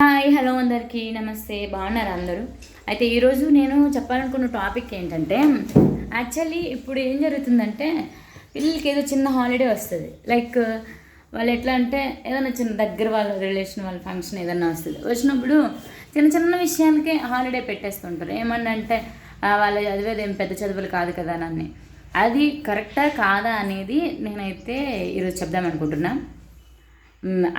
Hi hello అందరికీ. నమస్తే. బాగున్నారు అందరూ? అయితే ఈరోజు నేను చెప్పాలనుకున్న టాపిక్ ఏంటంటే యాక్చువల్లీ ఇప్పుడు ఏం జరుగుతుందంటే పిల్లలకి ఏదో చిన్న హాలిడే వస్తుంది. లైక్ వాళ్ళు ఎట్లా అంటే ఏదైనా చిన్న దగ్గర వాళ్ళ రిలేషన్ వాళ్ళ ఫంక్షన్ ఏదైనా వస్తుంది. వచ్చినప్పుడు చిన్న చిన్న విషయాలకే హాలిడే పెట్టేస్తుంటారు. ఏమన్నా అంటే వాళ్ళ వాళ్ళు చదివేది ఏం పెద్ద చదువులు కాదు కదా నన్ను అది కరెక్టా కాదా అనేది నేనైతే ఈరోజు చెప్దాం అనుకుంటున్నాను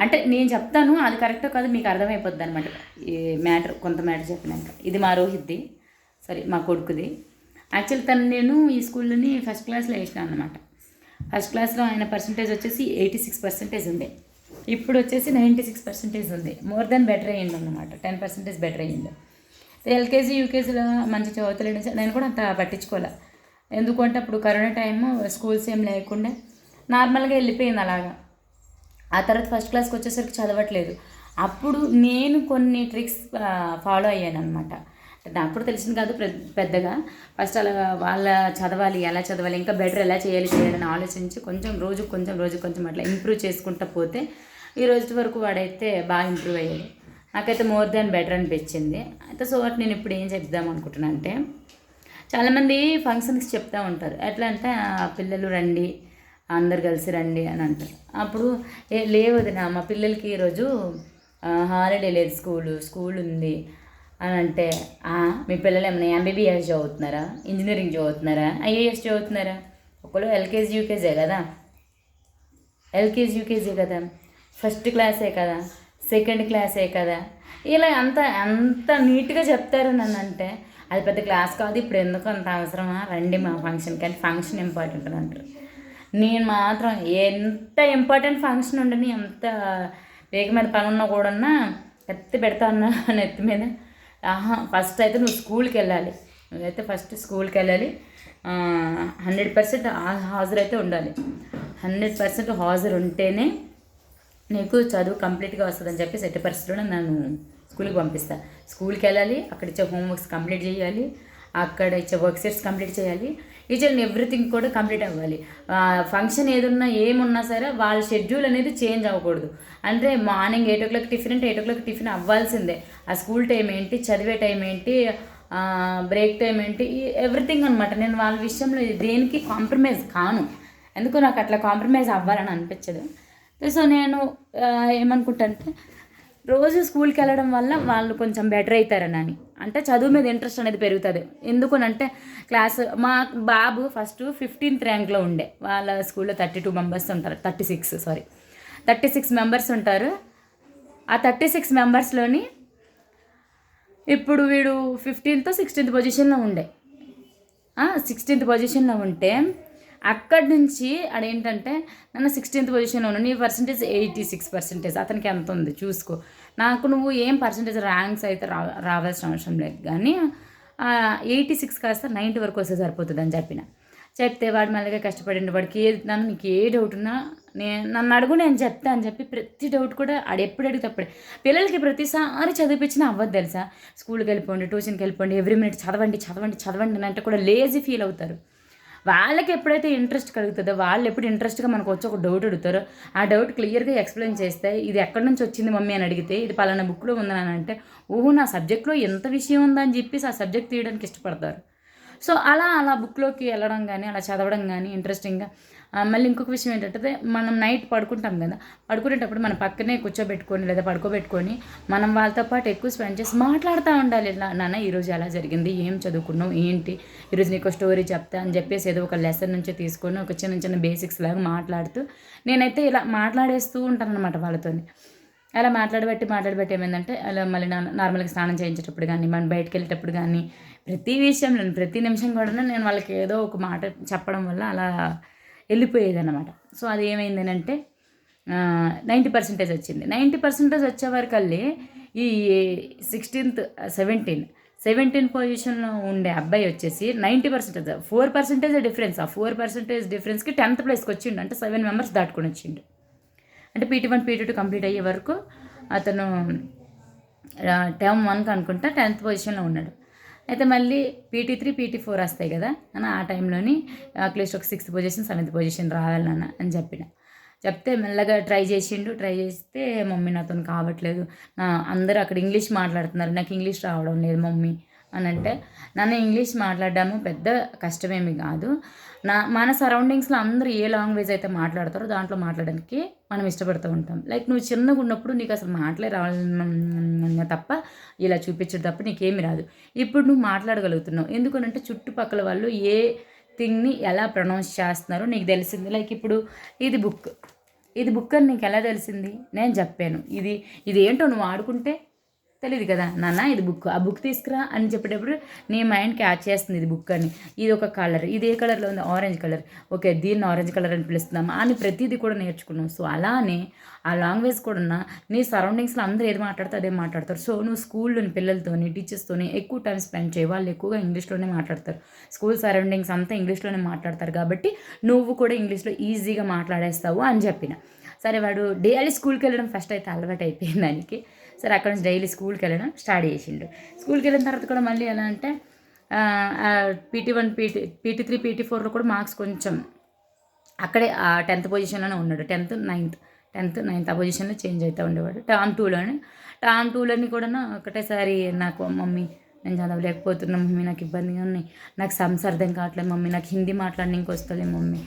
అంటే నేను చెప్తాను అది కరెక్ట్ కాదు మీకు అర్థమైపోద్ది అనమాట ఈ మ్యాటర్ కొంత మ్యాటర్ చెప్పినాక. ఇది మా రోహిత్ది సారీ మా కొడుకుది. యాక్చువల్ తను నేను ఈ స్కూల్లోని ఫస్ట్ క్లాస్లో వేసినాను అనమాట ఫస్ట్ క్లాస్లో ఆయన పర్సంటేజ్ వచ్చేసి ఎయిటీ సిక్స్ పర్సెంటేజ్ ఉంది ఇప్పుడు వచ్చేసి నైంటీ సిక్స్ పర్సెంటేజ్ ఉంది. మోర్ దెన్ బెటర్ అయ్యింది అనమాట టెన్ పర్సెంటేజ్ బెటర్ అయ్యింది. ఎల్కేజీ యూకేజీలో మంచి చదువుతలేడు నేను కూడా అంత పట్టించుకోలే. ఎందుకంటే అప్పుడు కరోనా టైము స్కూల్స్ ఏం లేకుండా నార్మల్గా వెళ్ళిపోయింది అలాగా. ఆ తర్వాత ఫస్ట్ క్లాస్కి వచ్చేసరికి చదవట్లేదు. అప్పుడు నేను కొన్ని ట్రిక్స్ ఫాలో అయ్యాను అనమాట నాకు కూడా తెలిసింది కాదు పెద్దగా. ఫస్ట్ అలా వాళ్ళ చదవాలి ఎలా చదవాలి ఇంకా బెటర్ ఎలా చేయాలి చేయాలని ఆలోచించి కొంచెం రోజు కొంచెం రోజు కొంచెం అట్లా ఇంప్రూవ్ చేసుకుంటా పోతే ఈ రోజు వరకు వాడైతే బాగా ఇంప్రూవ్ అయ్యాడు. నాకైతే మోర్ దాన్ బెటర్ అనిపించింది. అయితే సో వాటి నేను ఇప్పుడు ఏం చెప్దాం అనుకుంటున్నాను అంటే చాలామంది ఫంక్షన్స్కి చెప్తూ ఉంటారు. ఎట్లా అంటే పిల్లలు రండి అందరు కలిసి రండి అని అంటారు. అప్పుడు ఏ లేవదు నా మా పిల్లలకి ఈరోజు హాలిడే లేదు స్కూలు స్కూల్ ఉంది అని అంటే మీ పిల్లలు ఏమైనా ఎంబీబీఎస్ చదువుతున్నారా? ఇంజనీరింగ్ చదువుతున్నారా? ఐఏఎస్ చదువుతున్నారా? ఒకళ్ళు ఎల్కేజీ యూకేజే కదా? ఎల్కేజీ యూకేజీ కదా? ఫస్ట్ క్లాసే కదా? సెకండ్ క్లాసే కదా? ఇలా అంత అంత నీట్గా చెప్తారు నన్ను అంటే అది పెద్ద క్లాస్ కాదు ఇప్పుడు ఎందుకు అంత అవసరమా? రండి మా ఫంక్షన్కి అంటే ఫంక్షన్ ఇంపార్టెంట్ అని అంటారు. నేను మాత్రం ఎంత ఇంపార్టెంట్ ఫంక్షన్ ఉండని ఎంత వేగ మీద పని ఉన్నా కూడా ఎత్తి పెడతా అన్నా నెత్తి మీద. ఆహా ఫస్ట్ అయితే నువ్వు స్కూల్కి వెళ్ళాలి. నువ్వైతే ఫస్ట్ స్కూల్కి వెళ్ళాలి. హండ్రెడ్ పర్సెంట్ హాజరు అయితే ఉండాలి. హండ్రెడ్ పర్సెంట్ హాజరు ఉంటేనే నీకు చదువు కంప్లీట్గా వస్తుందని చెప్పి సెట్టి పరిస్థితుల్లో నన్ను స్కూల్కి పంపిస్తా. స్కూల్కి వెళ్ళాలి అక్కడ ఇచ్చే హోంవర్క్స్ కంప్లీట్ చేయాలి అక్కడ ఇచ్చే వర్క్ సెట్స్ కంప్లీట్ చేయాలి. ఈచ్ అండ్ ఎవ్రీథింగ్ కూడా కంప్లీట్ అవ్వాలి. ఫంక్షన్ ఏదున్నా ఏమున్నా సరే వాళ్ళ షెడ్యూల్ అనేది చేంజ్ అవ్వకూడదు. అంటే morning eight o'clock tiffin అంటే ఎయిట్ ఓ క్లాక్ టిఫిన్ అవ్వాల్సిందే. ఆ స్కూల్ టైం ఏంటి చదివే టైం ఏంటి బ్రేక్ టైం ఏంటి ఎవ్రీథింగ్ అనమాట నేను వాళ్ళ విషయంలో దేనికి కాంప్రమైజ్ కాను. ఎందుకు నాకు అట్లా కాంప్రమైజ్ అవ్వాలని అనిపించదు. సో నేను ఏమనుకుంటా ఏమనుకుంటానంటే రోజు స్కూల్కి వెళ్ళడం వల్ల వాళ్ళు కొంచెం బెటర్ అవుతారని అంటే చదువు మీద ఇంట్రెస్ట్ అనేది పెరుగుతుంది. ఎందుకనంటే క్లాస్ మా బాబు ఫస్ట్ ఫిఫ్టీన్త్ ర్యాంక్లో ఉండే. వాళ్ళ స్కూల్లో థర్టీ టూ మెంబర్స్ ఉంటారు. Thirty six sorry thirty six members ఉంటారు. ఆ థర్టీ సిక్స్ మెంబర్స్లోని ఇప్పుడు వీడు ఫిఫ్టీన్త్ సిక్స్టీన్త్ పొజిషన్లో ఉండే. సిక్స్టీన్త్ పొజిషన్లో ఉంటే అక్కడి నుంచి అదేంటంటే నన్ను సిక్స్టీన్త్ పొజిషన్లో ఉన్న నీ పర్సంటేజ్ ఎయిటీ సిక్స్ పర్సెంటేజ్ అతనికి ఎంత ఉంది చూసుకో. నాకు నువ్వు ఏం పర్సంటేజ్ ర్యాంక్స్ అయితే రా రావాల్సిన అవసరం లేదు. కానీ ఎయిటీ సిక్స్ కాస్త నైంటీ వరకు వస్తే సరిపోతుంది అని చెప్పిన. చెప్తే వాడు మెల్లగా కష్టపడిండు. వాడికి ఏది నన్ను నీకు ఏ డౌట్ ఉన్నా నేను నన్ను అడుగు నేను చెప్తా అని చెప్పి ప్రతి డౌట్ కూడా ఆడు ఎప్పుడు అడిగితే అప్పుడే. పిల్లలకి ప్రతిసారి చదివిపించినా అవ్వదు తెలుసా? స్కూల్కి వెళ్ళిపోండి ట్యూషన్కి వెళ్ళిపోండి ఎవ్రీ మినిట్ చదవండి చదవండి చదవండి అని అంటే కూడా లేజీ ఫీల్ అవుతారు. వాళ్ళకి ఎప్పుడైతే ఇంట్రెస్ట్ కలుగుతుందో వాళ్ళు ఎప్పుడు ఇంట్రెస్ట్గా మనకు వచ్చి ఒక డౌట్ అడుగుతారో ఆ డౌట్ క్లియర్గా ఎక్స్ప్లెయిన్ చేస్తే ఇది ఎక్కడి నుంచి వచ్చింది మమ్మీ అని అడిగితే ఇది పలానా బుక్లో ఉందని అంటే ఓహో నా సబ్జెక్ట్లో ఎంత విషయం ఉందని చెప్పేసి ఆ సబ్జెక్ట్ తీయడానికి ఇష్టపడతారు. సో అలా అలా బుక్లోకి వెళ్ళడం కానీ అలా చదవడం కానీ ఇంట్రెస్టింగ్గా మళ్ళీ ఇంకొక విషయం ఏంటంటే మనం నైట్ పడుకుంటాం కదా పడుకునేటప్పుడు మన పక్కనే కూర్చోబెట్టుకొని లేదా పడుకోబెట్టుకొని మనం వాళ్ళతో పాటు ఎక్కువ స్పెండ్ చేసి మాట్లాడుతూ ఉండాలి. ఇలా నాన్న ఈరోజు ఎలా జరిగింది? ఏం చదువుకున్నావు? ఏంటి? ఈరోజు నీకు స్టోరీ చెప్తా అని చెప్పేసి ఏదో ఒక లెసన్ నుంచి తీసుకొని ఒక చిన్న చిన్న బేసిక్స్ లాగా మాట్లాడుతూ నేనైతే ఇలా మాట్లాడేస్తూ ఉంటాను అనమాట వాళ్ళతో అలా మాట్లాడబట్టి మాట్లాడబట్టి ఏమైందంటే అలా మళ్ళీ నార్మల్గా స్నానం చేయించేటప్పుడు కానీ మనం బయటకు వెళ్ళేటప్పుడు కానీ ప్రతి విషయంలో ప్రతి నిమిషం కూడా నేను వాళ్ళకి ఏదో ఒక మాట చెప్పడం వల్ల అలా వెళ్ళిపోయేది అనమాట సో అది ఏమైంది అంటే నైంటీ పర్సెంటేజ్ వచ్చింది. నైంటీ పర్సెంటేజ్ వచ్చేవరకల్లి ఈ సిక్స్టీన్త్ సెవెంటీన్ సెవెంటీన్ పొజిషన్లో ఉండే అబ్బాయి వచ్చేసి ninety percentage four percentage difference ఆ ఫోర్ పర్సెంటేజ్ డిఫరెన్స్కి టెన్త్ ప్లేస్కి వచ్చిండు. అంటే సెవెన్ మెంబర్స్ దాటుకొని వచ్చిండు. అంటే PT one PT two complete అయ్యే వరకు అతను టర్మ్ వన్కి అనుకుంటా టెన్త్ పొజిషన్లో ఉన్నాడు. అయితే మళ్ళీ పీటీ త్రీ పీటీ ఫోర్ వస్తాయి కదా? అని ఆ టైంలోని అట్లీస్ట్ ఒక సిక్స్త్ పొజిషన్ సెవెంత్ పొజిషన్ రావాలన్న అని చెప్పిన. చెప్తే మెల్లగా ట్రై చేసిండు. ట్రై చేస్తే మమ్మీ నాతో కావట్లేదు. నా అందరూ అక్కడ ఇంగ్లీష్ మాట్లాడుతున్నారు. నాకు ఇంగ్లీష్ రావడం లేదు మమ్మీ. అని అంటే నన్ను ఇంగ్లీష్ మాట్లాడడము పెద్ద కష్టమేమి కాదు. నా మన సరౌండింగ్స్లో అందరూ ఏ లాంగ్వేజ్ అయితే మాట్లాడతారో దాంట్లో మాట్లాడడానికి మనం ఇష్టపడుతూ ఉంటాం. లైక్ నువ్వు చిన్నగా ఉన్నప్పుడు నీకు అసలు మాటలే రావాలి తప్ప ఇలా చూపించడం తప్ప నీకేమి రాదు. ఇప్పుడు నువ్వు మాట్లాడగలుగుతున్నావు. ఎందుకనంటే చుట్టుపక్కల వాళ్ళు ఏ థింగ్ని ఎలా ప్రొనౌన్స్ చేస్తున్నారో నీకు తెలిసింది. లైక్ ఇప్పుడు ఇది బుక్. ఇది బుక్ అని నీకు ఎలా తెలిసింది? నేను చెప్పాను. ఇది ఇది ఏంటో నువ్వు ఆడుకుంటే తెలియదు కదా. నాన్న ఇది బుక్. ఆ బుక్ తీసుకురా అని చెప్పేటప్పుడు నీ మైండ్ క్యాచ్ చేస్తుంది ఇది బుక్ అని. ఇది ఒక కలర్. ఇది ఏ కలర్లో ఉంది? Orange colour. ఓకే దీన్ని ఆరెంజ్ కలర్ అని పిలుస్తున్నాం. అని ప్రతిదీ కూడా నేర్చుకున్నాం సో అలానే ఆ లాంగ్వేజ్ కూడా ఉన్న నీ సరౌండింగ్స్లో అందరూ ఏది మాట్లాడితే అదే మాట్లాడతారు. సో నువ్వు స్కూల్లోని పిల్లలతోని టీచర్స్తోని ఎక్కువ టైం స్పెండ్ చేయి. వాళ్ళు ఎక్కువగా ఇంగ్లీష్లోనే మాట్లాడతారు. స్కూల్ సరౌండింగ్స్ అంతా ఇంగ్లీష్లోనే మాట్లాడతారు. కాబట్టి నువ్వు కూడా ఇంగ్లీష్లో ఈజీగా మాట్లాడేస్తావు అని చెప్పిన. సరే వాడు డైలీ స్కూల్కి వెళ్ళడం ఫస్ట్ అయితే అలవాటు అయిపోయింది దానికి. సరే అక్కడ నుంచి డైలీ స్కూల్కి వెళ్ళడం స్టార్ట్ చేసిండు. స్కూల్కి వెళ్ళిన తర్వాత కూడా మళ్ళీ ఎలా అంటే PT one PT PT three PT ఫోర్లో కూడా మార్క్స్ కొంచెం అక్కడే ఆ టెన్త్ పొజిషన్లోనే ఉన్నాడు. టెన్త్ నైన్త్ టెన్త్ నైన్త్ ఆ పొజిషన్లో చేంజ్ అవుతూ ఉండేవాడు. టర్మ్ టూలోని టర్మ్ టూలోని కూడా ఒకటేసారి నాకు మమ్మీ నేను చదవలేకపోతున్నా మమ్మీ నాకు ఇబ్బందిగా ఉన్నాయి నాకు సమ్స్ అర్థం కావట్లేదు మమ్మీ నాకు హిందీ మాట్లాడడానికి వస్తలేదు మమ్మీ.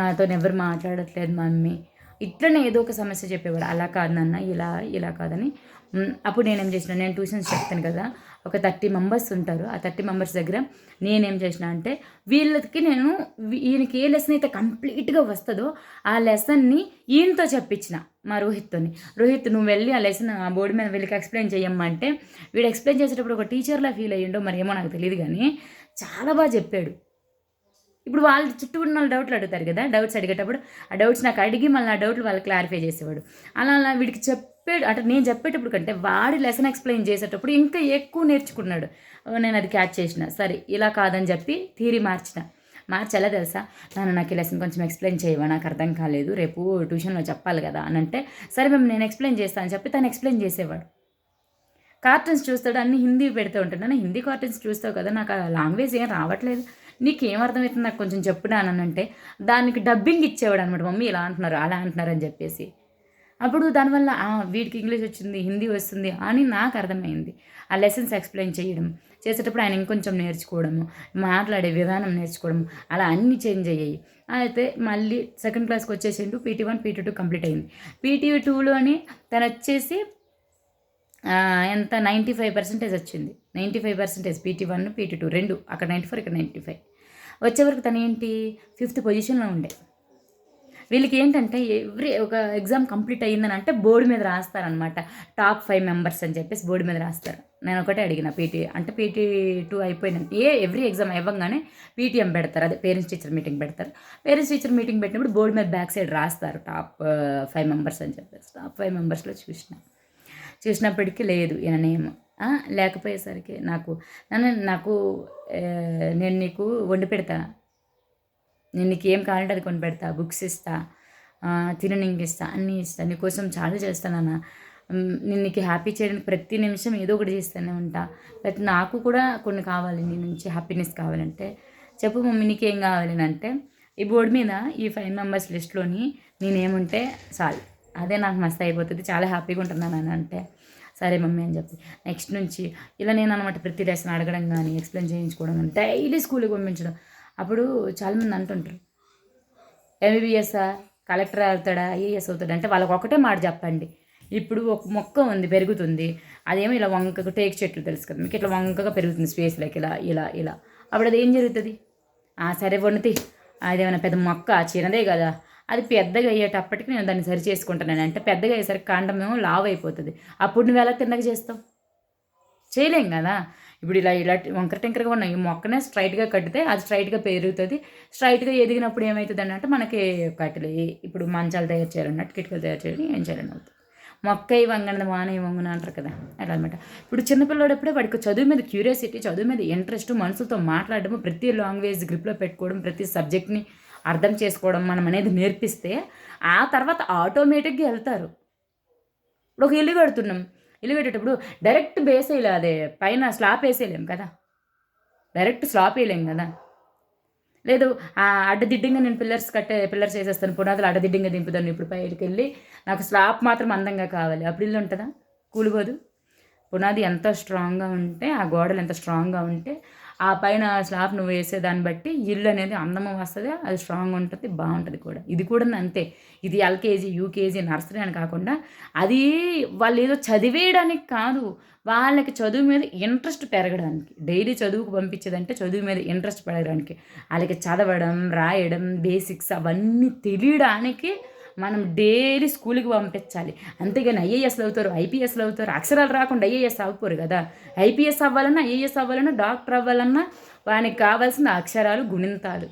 నాతో ఎవరు మాట్లాడట్లేదు మమ్మీ. ఇట్లనే ఏదో ఒక సమస్య చెప్పేవాడు అలా కాదు నాన్న ఇలా ఇలా కాదని. అప్పుడు నేనేం చేసిన నేను ట్యూషన్స్ చెప్తాను కదా ఒక థర్టీ మెంబర్స్ ఉంటారు ఆ థర్టీ మెంబర్స్ దగ్గర నేనేం చేసిన అంటే వీళ్ళకి నేను ఈయనకి ఏ లెసన్ అయితే కంప్లీట్గా వస్తుందో ఆ లెసన్ని ఈయనతో చెప్పించిన మా రోహిత్తోని. రోహిత్ నువ్వు వెళ్ళి ఆ లెసన్ ఆ బోర్డు మీద వీళ్ళకి ఎక్స్ప్లెయిన్ చేయమంటే వీడు ఎక్స్ప్లెయిన్ చేసేటప్పుడు ఒక టీచర్లా ఫీల్ అయ్యిండో మరి ఏమో నాకు తెలియదు కానీ చాలా బాగా చెప్పాడు. ఇప్పుడు వాళ్ళు చుట్టూ ఉన్న వాళ్ళు డౌట్లు అడుగుతారు కదా డౌట్స్ అడిగేటప్పుడు ఆ డౌట్స్ నాకు అడిగి మళ్ళీ ఆ డౌట్లు వాళ్ళు క్లారిఫై చేసేవాడు. అలా అలా వీడికి చెప్పాడు అంటే నేను చెప్పేటప్పుడు కంటే వాడి లెసన్ ఎక్స్ప్లెయిన్ చేసేటప్పుడు ఇంకా ఎక్కువ నేర్చుకున్నాడు. నేను అది క్యాచ్ చేసిన. సరే ఇలా కాదని చెప్పి థీరీ మార్చిన. మార్చి ఎలా తెలుసా? నాన్న నాకు ఈ లెసన్ కొంచెం ఎక్స్ప్లెయిన్ చేయవా? నాకు అర్థం కాలేదు. రేపు ట్యూషన్లో చెప్పాలి కదా అని అంటే సరే మేము నేను ఎక్స్ప్లెయిన్ చేస్తాను అని చెప్పి తను ఎక్స్ప్లెయిన్ చేసేవాడు. కార్టూన్స్ చూస్తాడు అన్ని హిందీ పెడుతూ ఉంటాను హిందీ కార్టూన్స్ చూస్తావు కదా నాకు ఆ లాంగ్వేజ్ ఏం రావట్లేదు. నీకేం అర్థమవుతుంది నాకు కొంచెం చెప్పుడానంటే దానికి డబ్బింగ్ ఇచ్చేవాడు అనమాట మమ్మీ. ఇలా అంటున్నారు అలా అంటున్నారు అని చెప్పేసి. అప్పుడు దానివల్ల వీడికి ఇంగ్లీష్ వచ్చింది హిందీ వస్తుంది అని నాకు అర్థమైంది. ఆ లెసన్స్ ఎక్స్ప్లెయిన్ చేయడం చేసేటప్పుడు ఆయన ఇంకొంచెం నేర్చుకోవడము మాట్లాడే విధానం నేర్చుకోవడం అలా అన్నీ చేంజ్ అయ్యాయి. అయితే మళ్ళీ సెకండ్ క్లాస్కి వచ్చేసిండు PT one PT two complete అయింది. పీటీ టూలోని తను వచ్చేసి ఎంత? నైంటీ ఫైవ్ పర్సెంటేజ్ వచ్చింది. Ninety five percentage PT one PT two రెండు అక్కడ నైంటీ ఫోర్ ఇక్కడ నైంటీ ఫైవ్. వచ్చేవరకు తను ఏంటి? ఫిఫ్త్ పొజిషన్లో ఉండే. వీళ్ళకి ఏంటంటే ఎవ్రీ ఒక ఎగ్జామ్ కంప్లీట్ అయ్యిందని అంటే బోర్డు మీద రాస్తారనమాట టాప్ ఫైవ్ మెంబర్స్ అని చెప్పేసి బోర్డు మీద రాస్తారు. నేను ఒకటే అడిగిన పీటీ అంటే పీటీ టూ అయిపోయిన ఏ ఎవ్రీ ఎగ్జామ్ ఇవ్వగానే పీటీఎం పెడతారు. అదే పేరెంట్స్ టీచర్ మీటింగ్ పెడతారు. పేరెంట్స్ టీచర్ మీటింగ్ పెట్టినప్పుడు బోర్డు మీద బ్యాక్ సైడ్ రాస్తారు టాప్ ఫైవ్ మెంబర్స్ అని చెప్పేసి. టాప్ ఫైవ్ మెంబర్స్లో చూసిన. చూసినప్పటికీ లేదు ఈయన నేమ్. లేకపోయేసరికి నాకు నన్ను నాకు నేను నీకు వండి పెడతా. నేను నీకు ఏం కావాలంటే అది కొని పెడతా. బుక్స్ ఇస్తా. తిననీకి ఇస్తా. అన్నీ ఇస్తా. నీకోసం చాలా చేస్తానన్న నేను నీకు హ్యాపీ చేయడానికి ప్రతి నిమిషం ఏదో ఒకటి చేస్తూనే ఉంటా. ప్రతి నాకు కూడా కొన్ని కావాలి నీ నుంచి హ్యాపీనెస్ కావాలంటే. చెప్పు మమ్మీ నీకేం కావాలి అంటే ఈ బోర్డు మీద ఈ ఫైవ్ మెంబర్స్ లిస్ట్లోని నేనేముంటే చాలు. అదే నాకు మస్తు అయిపోతుంది. చాలా హ్యాపీగా ఉంటున్నాను అని అంటే. సరే మమ్మీ అని చెప్పి. నెక్స్ట్ నుంచి ఇలా నేను అనమాట ప్రతి లెసన్ అడగడం కానీ ఎక్స్ప్లెయిన్ చేయించుకోవడం కానీ డైలీ స్కూల్కి పంపించడం. అప్పుడు చాలామంది అంటుంటారు. ఎంబీబీఎస్ఆ కలెక్టర్ అవుతాడా ఐఏఎస్ అవుతాడా? అంటే వాళ్ళకి ఒకటే మాట చెప్పండి. ఇప్పుడు ఒక మొక్క ఉంది పెరుగుతుంది. అదేమో ఇలా వంకగా టేక్ చెట్లు తెలుసు కదా మీకు. ఇట్లా వంకగా పెరుగుతుంది స్పేస్లోకి ఇలా ఇలా ఇలా. అప్పుడు అది ఏం జరుగుతుంది సరే వండితే. అదేమైనా పెద్ద మొక్క చిన్నదే కదా. అది పెద్దగా అయ్యేటప్పటికి నేను దాన్ని సరి చేసుకుంటాను అంటే పెద్దగా అయ్యేసరికి కాండమేమో లావ్ అయిపోతుంది అప్పుడు నువ్వు ఎలా తిన్నగా చేస్తావు? చేయలేం కదా. ఇప్పుడు ఇలా ఇలా వంకర టెంకరగా ఉన్న ఈ మొక్కనే స్ట్రైట్గా కట్టితే అది స్ట్రైట్గా పెరుగుతుంది. స్ట్రైట్గా ఎదిగినప్పుడు ఏమవుతుంది అంటే మనకి కట్టలు ఇప్పుడు మంచాలు తయారు చేయాలన్నట్టు కిటికలు తయారు చేయాలి ఏం చేయాలని అవుతుంది. మొక్క వంగనది మానే వంగన అంటారు కదా. అలా అనమాట ఇప్పుడు చిన్నపిల్లడప్పుడే వాడికి చదువు మీద క్యూరియాసిటీ చదువు మీద ఇంట్రెస్ట్ మనసుతో మాట్లాడడం ప్రతి లాంగ్వేజ్ గ్రిప్లో పెట్టుకోవడం ప్రతి సబ్జెక్ట్ని అర్థం చేసుకోవడం మనం అనేది నేర్పిస్తే ఆ తర్వాత ఆటోమేటిక్గా వెళ్తారు. ఇప్పుడు ఒక ఇల్లు కడుతున్నాం. ఇల్లు కట్టేటప్పుడు డైరెక్ట్ బేస్ వేయలే అదే పైన స్లాప్ వేసేయలేం కదా. డైరెక్ట్ స్లాప్ వేయలేం కదా. లేదు ఆ అడ్డదిడ్డంగా నేను పిల్లర్స్ కట్టే పిల్లర్స్ వేసేస్తాను పునాదులు అడ్డదిడ్డంగా దింపుతాను ఇప్పుడు పైకి వెళ్ళి నాకు స్లాప్ మాత్రం అందంగా కావాలి. అప్పుడు ఇల్లు ఉంటుందా? కూలిపోదు. పునాది ఎంత స్ట్రాంగ్గా ఉంటే ఆ గోడలు ఎంత స్ట్రాంగ్గా ఉంటే ఆ ఆ పైన స్లాబ్ నువ్వు వేసే దాన్ని బట్టి ఇల్లు అనేది అందము వస్తుంది అది స్ట్రాంగ్ ఉంటుంది బాగుంటుంది కూడా. ఇది కూడా అంతే. ఇది ఎల్కేజీ యూకేజీ నర్సరీ అని కాకుండా అది వాళ్ళు ఏదో చదివేయడానికి కాదు వాళ్ళకి చదువు మీద ఇంట్రెస్ట్ పెరగడానికి. డైలీ చదువుకు పంపించేదంటే చదువు మీద ఇంట్రెస్ట్ పెరగడానికి. వాళ్ళకి చదవడం రాయడం బేసిక్స్ అవన్నీ తెలియడానికి మనం డైలీ స్కూల్కి పంపించాలి. అంతేగాని ఐఏఎస్లు అవుతారు ఐపీఎస్లు అవుతారు అక్షరాలు రాకుండా ఐఏఎస్ అవ్వకూరు కదా. ఐపీఎస్ అవ్వాలన్నా ఐఏఎస్ అవ్వాలన్నా డాక్టర్ అవ్వాలన్నా వానికి కావాల్సిన అక్షరాలు గుణింతాలు.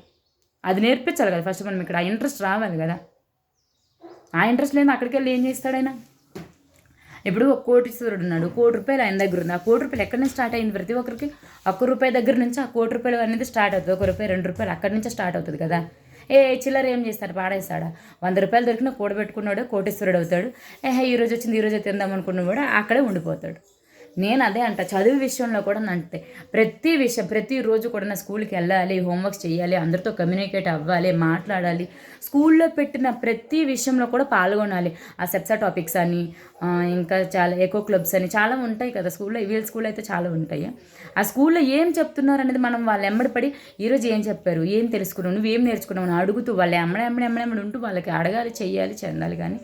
అది నేర్పించాలి కదా ఫస్ట్ మనం ఇక్కడ. ఆ ఇంట్రెస్ట్ రావాలి కదా. ఆ ఇంట్రెస్ట్ లేదు అక్కడికి వెళ్ళి ఏం చేస్తాడైనా ఇప్పుడు ఒక కోటీశ్వరుడు ఉన్నాడు. కోటి రూపాయలు ఆయన దగ్గర ఉంది. ఆ కోటి రూపాయలు ఎక్కడి నుంచి స్టార్ట్ అయింది ప్రతి ఒక్కరికి? ఒక్క రూపాయి దగ్గర నుంచి ఆ కోటి రూపాయలు అనేది స్టార్ట్ అవుతుంది. ఒక రూపాయి రెండు రూపాయలు అక్కడి నుంచే స్టార్ట్ అవుతుంది కదా. ఏ చిల్లర ఏం చేస్తాడు? పాడేస్తాడా? వంద రూపాయలు దొరికిన కూడబెట్టుకున్నాడు కోటేశ్వరుడు అవుతాడు. ఏహే ఈ రోజు వచ్చింది ఈరోజు తిందాం అనుకున్నా కూడా అక్కడే ఉండిపోతాడు. నేను అదే అంట చదువు విషయంలో కూడా అంతే. ప్రతి విషయం ప్రతిరోజు కూడా నా స్కూల్కి వెళ్ళాలి హోంవర్క్స్ చేయాలి అందరితో కమ్యూనికేట్ అవ్వాలి మాట్లాడాలి. స్కూల్లో పెట్టిన ప్రతి విషయంలో కూడా పాల్గొనాలి. ఆ సెప్సా టాపిక్స్ అని ఇంకా చాలా ఎకో క్లబ్స్ అని చాలా ఉంటాయి కదా స్కూల్లో. ఇవిఎల్ స్కూల్ అయితే చాలా ఉంటాయి. ఆ స్కూల్లో ఏం చెప్తున్నారు అనేది మనం వాళ్ళు ఎమ్మడిపడి ఈరోజు ఏం చెప్పారు ఏం తెలుసుకున్నావు నువ్వు ఏం నేర్చుకున్నావు అని అడుగుతూ వాళ్ళు ఎమ్మడ ఎమ్మడి ఎమ్మడి ఉంటూ వాళ్ళకి అడగాలి చేయాలి చెందాలి కానీ.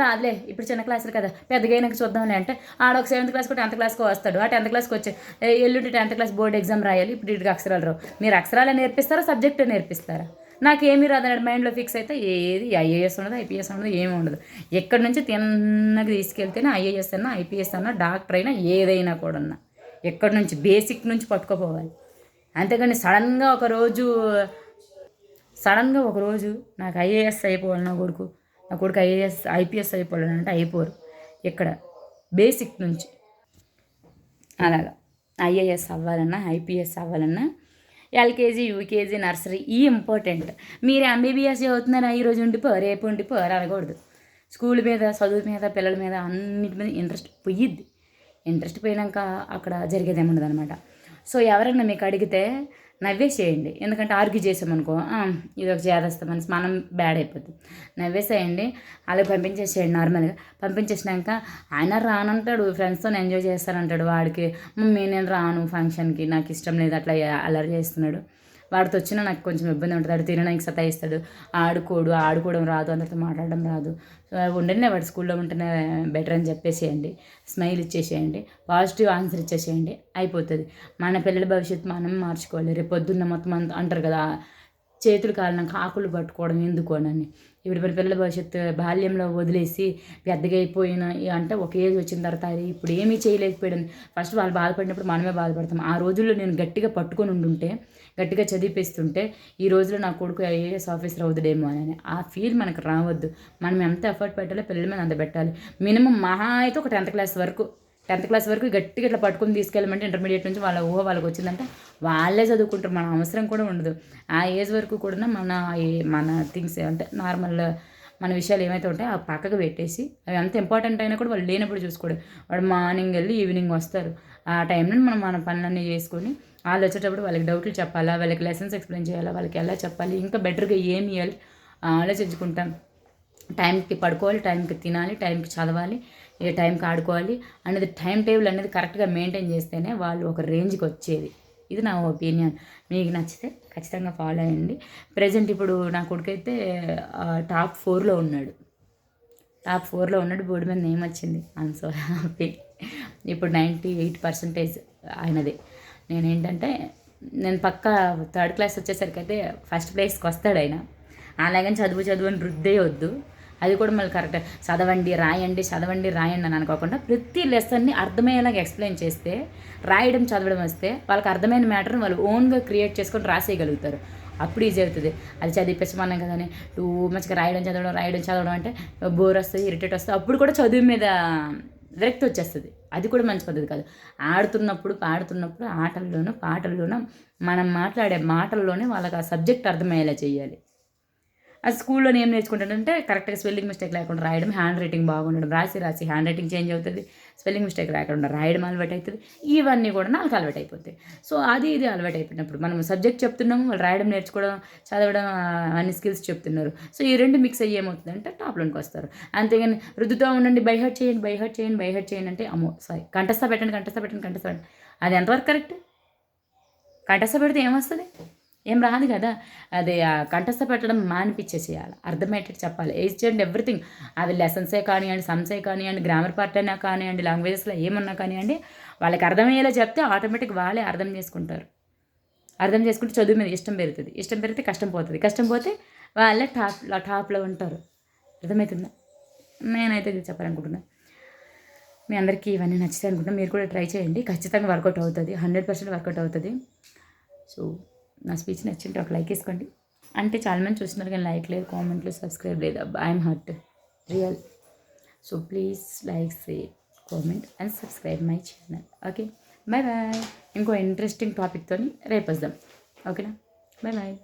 రాదులే ఇప్పుడు చిన్న క్లాసులు కదా పెద్దగా అయినాక చూద్దాంలే అంటే ఆడ ఒక సెవెంత్ క్లాస్ కూడా టెన్త్ క్లాస్కి వస్తాడు. ఆ టెన్త్ క్లాస్కి వచ్చి ఎల్లుండి టెన్త్ క్లాస్ బోర్డు ఎగ్జామ్ రాయాలి. ఇప్పుడు ఇటు అక్షరాలు రావు. మీరు అక్షరాలు నేర్పిస్తారా సబ్జెక్ట్ నేర్పిస్తారా? నాకేమీ రాదన్నాడు. మైండ్లో ఫిక్స్ అయితే ఏది? ఐఏఎస్ ఉండదు? ఐపీఎస్ ఉండదు? ఏమీ ఉండదు. ఎక్కడి నుంచి తిన్నగా తీసుకెళ్తేనే ఐఏఎస్ అన్నా ఐపీఎస్ అన్నా డాక్టర్ అయినా ఏదైనా కూడా ఎక్కడి నుంచి? బేసిక్ నుంచి పట్టుకోపోవాలి. అంతేగాని సడన్గా ఒకరోజు సడన్గా ఒకరోజు నాకు ఐఏఎస్ అయిపోవాలి నా కొడుకు. నా కొడుకు ఐఏఎస్ ఐపీఎస్ అయిపోవాలని అంటే అయిపోరు. ఇక్కడ బేసిక్ నుంచి. అలాగా ఐఏఎస్ అవ్వాలన్నా ఐపీఎస్ అవ్వాలన్నా ఎల్కేజీ యూకేజీ నర్సరీ ఈ ఇంపార్టెంట్. మీరు ఎంబీబీఎస్ చదువుతున్నారా? ఈరోజు ఉండిపో రేపు ఉండిపో అనకూడదు. స్కూల్ మీద చదువు మీద పిల్లల మీద అన్నిటి మీద ఇంట్రెస్ట్ పోయిద్ది. ఇంట్రెస్ట్ పోయినాక అక్కడ జరిగేది ఏముండదు అనమాట సో ఎవరైనా మీకు అడిగితే నవ్వేసేయండి. ఎందుకంటే ఆర్గ్యూ చేసామనుకో ఇది ఒక చేదస్తాం మనసు మనం బ్యాడ్ అయిపోతుంది నవ్వేసేయండి అలాగే పంపించేసేయండి నార్మల్గా పంపించేసినాక ఆయన రానంటాడు ఫ్రెండ్స్తో ఎంజాయ్ చేస్తానంటాడు వాడికి. మమ్మీ నేను రాను ఫంక్షన్కి నాకు ఇష్టం లేదు అట్లా అల్లరి చేస్తున్నాడు. వాడితో వచ్చినా నాకు కొంచెం ఇబ్బంది ఉంటుంది. వాడు తినడానికి సతాయిస్తాడు. ఆడుకోడు ఆడుకోవడం రాదు అందరితో మాట్లాడడం రాదు. ఉండనే వాడు స్కూల్లో ఉంటేనే బెటర్ అని చెప్పేసేయండి. స్మైల్ ఇచ్చేసేయండి. పాజిటివ్ ఆన్సర్ ఇచ్చేసేయండి. అయిపోతుంది. మన పిల్లల భవిష్యత్తు మనం మార్చుకోవాలి. రేపు పొద్దున్న మొత్తం అంటారు కదా చేతులు కాలినాక ఆకులు పట్టుకోవడం ఎందుకు అని ఇప్పుడు మన పిల్లల భవిష్యత్తు బాల్యంలో వదిలేసి పెద్దగా అయిపోయిన అంటే ఒక ఏజ్ వచ్చిన తర్వాత ఇప్పుడు ఏమీ చేయలేకపోయాడు. ఫస్ట్ వాళ్ళు బాధపడినప్పుడు మనమే బాధపడతాం. ఆ రోజుల్లో నేను గట్టిగా పట్టుకొని ఉండుంటే గట్టిగా చదివిపిస్తుంటే ఈ రోజులో నా కొడుకు ఐఏఎస్ ఆఫీసర్ అవుతుడేమో అని ఆ ఫీల్ మనకు రావద్దు. మనం ఎంత ఎఫర్ట్ పెట్టాలో పిల్లల మీద అంత పెట్టాలి. మినిమం మహా అయితే ఒక టెన్త్ క్లాస్ వరకు టెన్త్ క్లాస్ వరకు గట్టిగా ఇట్లా పట్టుకుని తీసుకెళ్ళమంటే ఇంటర్మీడియట్ నుంచి వాళ్ళ ఊహ వాళ్ళకి వచ్చిందంటే వాళ్ళే చదువుకుంటారు. మన అవసరం కూడా ఉండదు. ఆ ఏజ్ వరకు కూడా మన మన థింగ్స్ అంటే నార్మల్ మన విషయాలు ఏమైతే ఉంటాయో ఆ పక్కకు పెట్టేసి అవి ఎంత ఇంపార్టెంట్ అయినా కూడా వాళ్ళు లేనప్పుడు చూసుకోవడం. వాడు మార్నింగ్ వెళ్ళి ఈవినింగ్ వస్తారు. ఆ టైంలో మనం మన పనులన్నీ చేసుకొని వాళ్ళు వచ్చేటప్పుడు వాళ్ళకి డౌట్లు చెప్పాలా వాళ్ళకి లెసన్స్ ఎక్స్ప్లెయిన్ చేయాలా వాళ్ళకి ఎలా చెప్పాలి ఇంకా బెటర్గా ఏమి ఇవ్వాలి ఆలోచించుకుంటాం. టైంకి పడుకోవాలి టైంకి తినాలి టైంకి చదవాలి ఏ టైంకి ఆడుకోవాలి అనేది టైం టేబుల్ అనేది కరెక్ట్గా మెయింటైన్ చేస్తేనే వాళ్ళు ఒక రేంజ్కి వచ్చేది. ఇది నా ఒపీనియన్ మీకు నచ్చితే ఖచ్చితంగా ఫాలో అయ్యండి ప్రజెంట్ ఇప్పుడు నా కొడుకైతే టాప్ ఫోర్లో ఉన్నాడు. టాప్ ఫోర్లో ఉన్నాడు బోర్డు మీద నేమ్ వచ్చింది ఐఎమ్ సో హ్యాపీ ఇప్పుడు నైంటీ ఎయిట్ పర్సెంటేజ్ ఆయనదే. నేనేంటంటే నేను పక్క థర్డ్ క్లాస్ వచ్చేసరికి అయితే ఫస్ట్ ప్లేస్కి వస్తాడు ఆయన. అలాగని చదువు చదువు అని రుద్దే వద్దు. అది కూడా మళ్ళీ కరెక్ట్ చదవండి రాయండి చదవండి రాయండి అని అనుకోకుండా ప్రతి లెసన్ని అర్థమయ్యేలాగా ఎక్స్ప్లెయిన్ చేస్తే రాయడం చదవడం వస్తే వాళ్ళకి అర్థమైన మ్యాటర్ని వాళ్ళు ఓన్గా క్రియేట్ చేసుకొని రాసేయగలుగుతారు. అప్పుడు ఈజీ అవుతుంది. అది చదివిపించమన్నాం కదని టూ మంచిగా రాయడం చదవడం రాయడం చదవడం అంటే బోర్ వస్తుంది ఇరిటేట్ వస్తుంది. అప్పుడు కూడా చదువు మీద డైరెక్ట్ వచ్చేస్తుంది. అది కూడా మంచి పద్ధతి కాదు. ఆడుతున్నప్పుడు పాడుతున్నప్పుడు ఆటల్లోనూ పాటల్లోనూ మనం మాట్లాడే మాటల్లోనే వాళ్ళకి ఆ సబ్జెక్ట్ అర్థమయ్యేలా చేయాలి అది స్కూల్లో ఏం నేర్చుకుంటాడంటే కరెక్ట్గా స్పెల్లింగ్ మిస్టేక్ లేకుండా రాయడం హ్యాండ్ రైటింగ్ బాగుండడం రాసి రాసి హ్యాండ్ రైటింగ్ చేంజ్ అవుతుంది స్పెల్లింగ్ మిస్టేక్ లేకుండా రాయడం అలవాటు అవుతుంది ఇవన్నీ కూడా నాకు అలవాటు అయిపోతాయి. సో అది ఇది అలవాటు అయిపోయినప్పుడు మనం సబ్జెక్ట్ చెప్తున్నాము వాళ్ళు రాయడం నేర్చుకోవడం చదవడం అన్ని స్కిల్స్ చెప్తున్నారు. సో ఈ రెండు మిక్స్ అయ్యి ఏమవుతుందంటే టాప్లోనికి వస్తారు. అంతేగాని రుద్దుతో ఉండండి బై హర్ట్ చేయండి బై హర్ట్ చేయండి బై హర్ట్ చేయండి అంటే అమ్మో సారీ కంటస్థ పెట్టండి కంటస్థ పెట్టండి కంటస్థ పెట్టండి. అది ఎంతవరకు కరెక్ట్ కంటస్థ పెడితే ఏమొస్తుంది? ఏం రాదు కదా. అది కంఠస్థ పెట్టడం మానిపించేసేయాలి అర్థమయ్యేటట్టు చెప్పాలి. Age and everything. అది లెసన్సే కానివ్వండి సమ్సే కానివ్వండి గ్రామర్ పార్ట్ అయినా కానివ్వండి లాంగ్వేజెస్లో ఏమన్నా కానివ్వండి వాళ్ళకి అర్థమయ్యేలా చెప్తే ఆటోమేటిక్ వాళ్ళే అర్థం చేసుకుంటారు. అర్థం చేసుకుంటే చదువు మీద ఇష్టం పెరుగుతుంది. ఇష్టం పెరిగితే కష్టం పోతుంది. కష్టం పోతే వాళ్ళే టాప్ టాప్లో ఉంటారు. అర్థమవుతుందా? నేనైతే ఇది చెప్పాలనుకుంటున్నాను మీ అందరికీ ఇవన్నీ నచ్చుతాయి అనుకుంటున్నాను మీరు కూడా ట్రై చేయండి. ఖచ్చితంగా వర్కౌట్ అవుతుంది. హండ్రెడ్ పర్సెంట్ వర్కౌట్ అవుతుంది. సో నా స్పీచ్ నచ్చింటే ఒక లైక్ వేసుకోండి. అంటే చాలామంది చూస్తున్నారు కానీ లైక్ లేదు కామెంట్లు సబ్స్క్రైబ్ లేదు. I'm hurt real so please like share comment and subscribe my channel okay bye bye ఇంకో ఇంట్రెస్టింగ్ టాపిక్తో రేపు వద్దాం ఓకేనా బాయ్ బాయ్